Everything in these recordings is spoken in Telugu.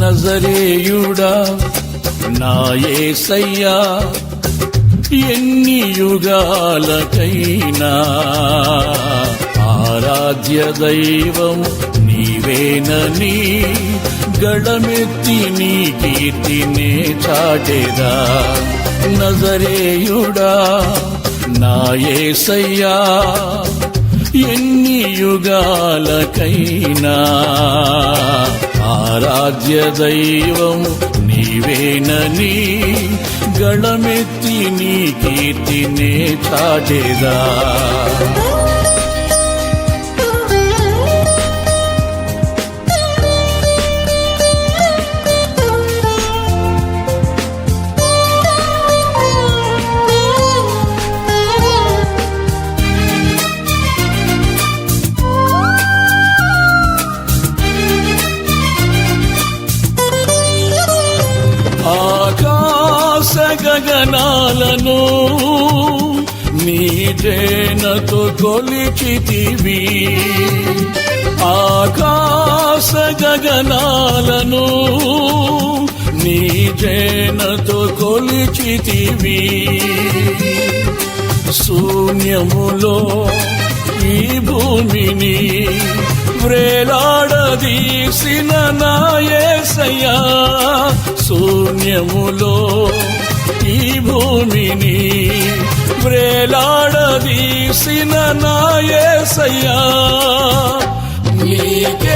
నజరేయుడా నాయసయ్యా ఎన్ని యుగాలకైనా ఆరాధ్య దైవం నీవేనని గడమెత్తి నీ కీర్తినే చాటెదా. నజరేయుడా నాయసయ్యా ఎన్ని యుగాలకైనా ఆరాధ్య దైవం నీవేనని గణమెత్తి నీ కీర్తినే చాటేదా? ఆకాశ గగనాలను నీజేనతో కొలిచితివి ఆకాశ గగనాలను నీజేనతో కొలిచితివి శూన్యములో ఈ భూమిని వ్రేలాడదీసిన నాయసయ్యా. శూన్యములో ఈ భూమిని వ్రేలాడదీసిన నాయసయ్యా. నీకే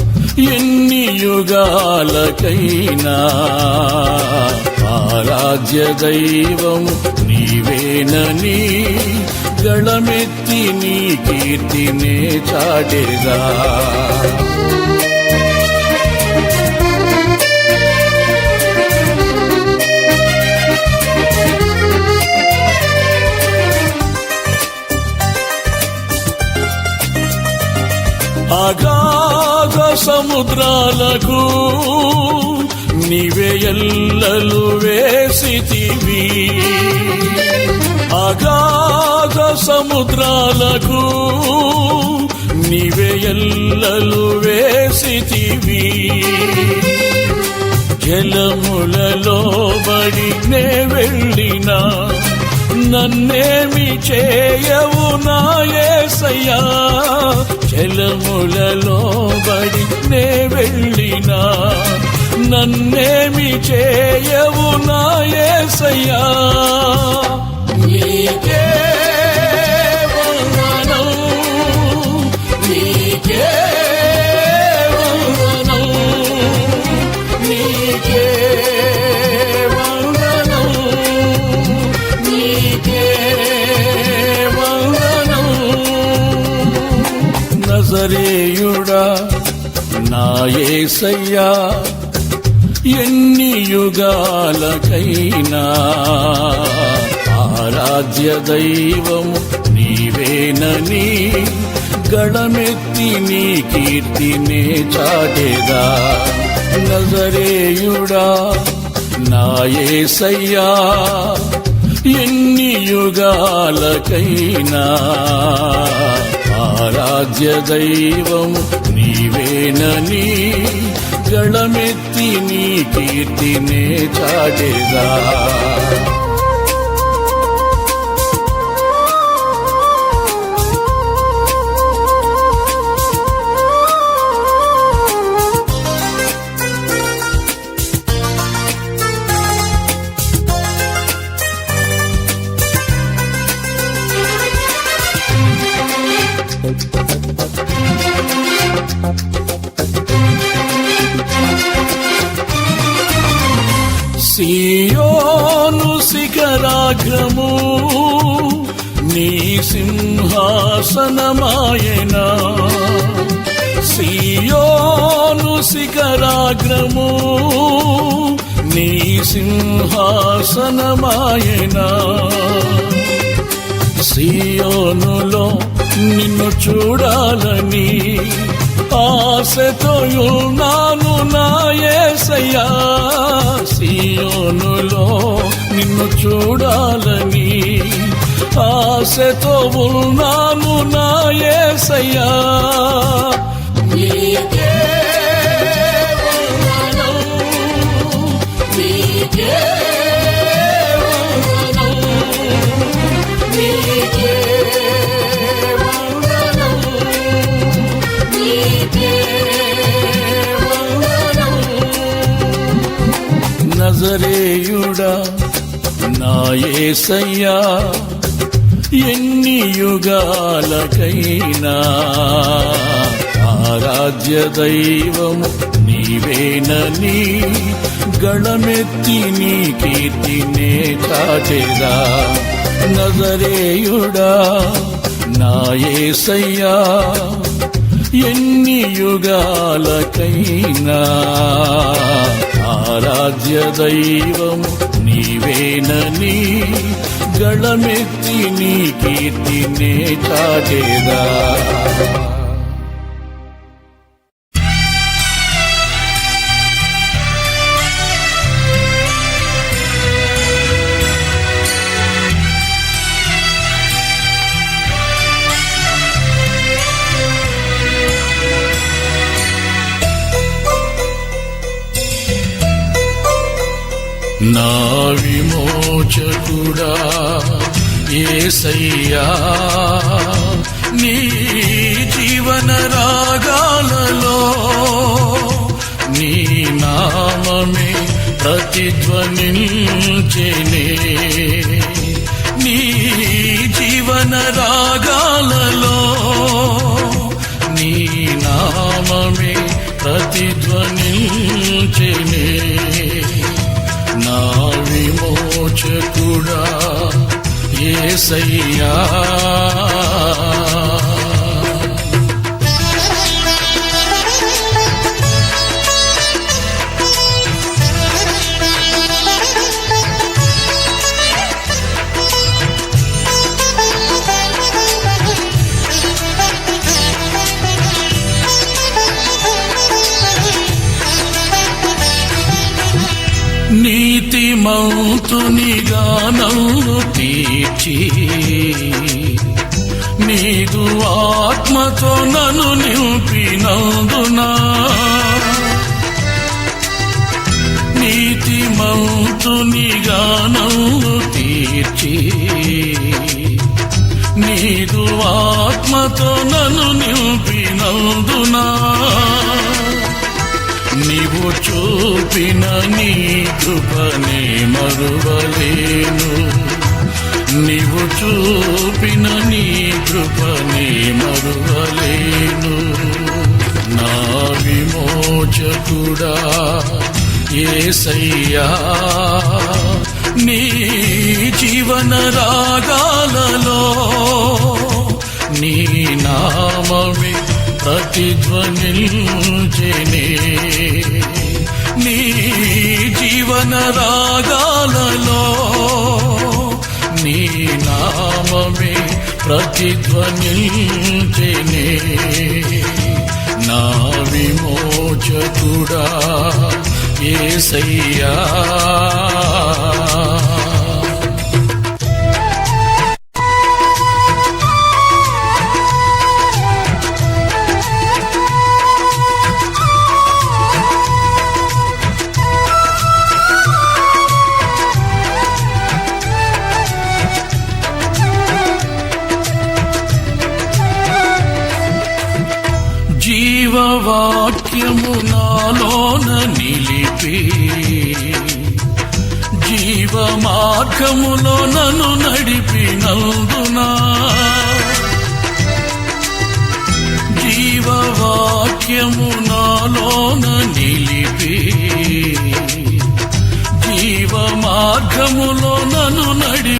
ఎన్ని యుగాలకైనా ఆరాధ్య దైవం నీవేనని గళమెత్తి నీ కీర్తినే చాటేదా అగాధ సముద్రాలకు నీవే ఎల్లలు వేసితివి. అగాధ సముద్రాలకు నీవే ఎల్లలు వేసితివి. జలములలో బడి నే వెళ్ళినా నన్నేమి చేయవు నాయసయ్యా జలములలో బడి నే వెళ్ళినా. నన్నేమి చేయవు నాయసయ్యా నీకే నజరేయుడా నాయసయ్యా ఎన్ని యుగాలకైనా ఆరాధ్య దైవము నీవేనని గళమెత్తి నీ కీర్తినే చాటేదా. నజరేయుడా నాయసయ్యా ఎన్ని యుగాలకైనా ఆరాధ్య దైవం నీవేనని గణమెత్తి నీ కీర్తినే చాటేదా. సియోను శిఖరాగ్రము నీ సింహాసనమాయన. సియోను శిఖరాగ్రము నీ సింహాసనమాయనా. సియోనులో నిన్ను చూడాలని ఆశతో ఉన్నాను నాయసయ్యా సియోనులో నిన్ను చూడాలని ఆశతో ఉన్నాను నాయసయ్యా నీకే నజరేయుడా నాయసయ్యా ఎన్ని యుగాలకైనా ఆరాధ్య దైవము నీవేనని గళమెత్తి నీ కీర్తినే కాచేదా నజరేయుడా నాయసయ్యా ఎన్ని యుగాలకైనా ఆరాధ్య దైవము నీవేనని గళమెత్తి నీ కీర్తినే చాటేదా? నా విమోచకుడా ఏసయ్యా నీ జీవన రాగాలలో నీ నామే ప్రతిధ్వనించెనే. నీ జీవన రాగాలలో నీ నామమే ప్రతిధ్వనించెనే. ఏసయ్యా నీతిమంతునిగా నన్ను తీర్చి నీదు ఆత్మతో నన్ను నింపినందునా నీతి నీతిమంతునిగా నన్ను తీర్చి నీదు ఆత్మతో నన్ను నింపినందునా చూపిన నీ కృపని మరువలేను. నీవు చూపిన నీ కృపని మరువలేను. నా విమోచకుడా ఏసయ్యా నీ జీవన రాగాలలో నీ నామమే ప్రతిధ్వనించెనే. నీ జీవన రాగాలలో నీ నామమే ప్రతిధ్వనించెనే. నా విమోచకుడా ఏసయ్యా. మార్గములో నన్ను నడిపినందునా. జీవవాక్యము నాలోన నిలిపి జీవ మార్గములో నన్ను నడి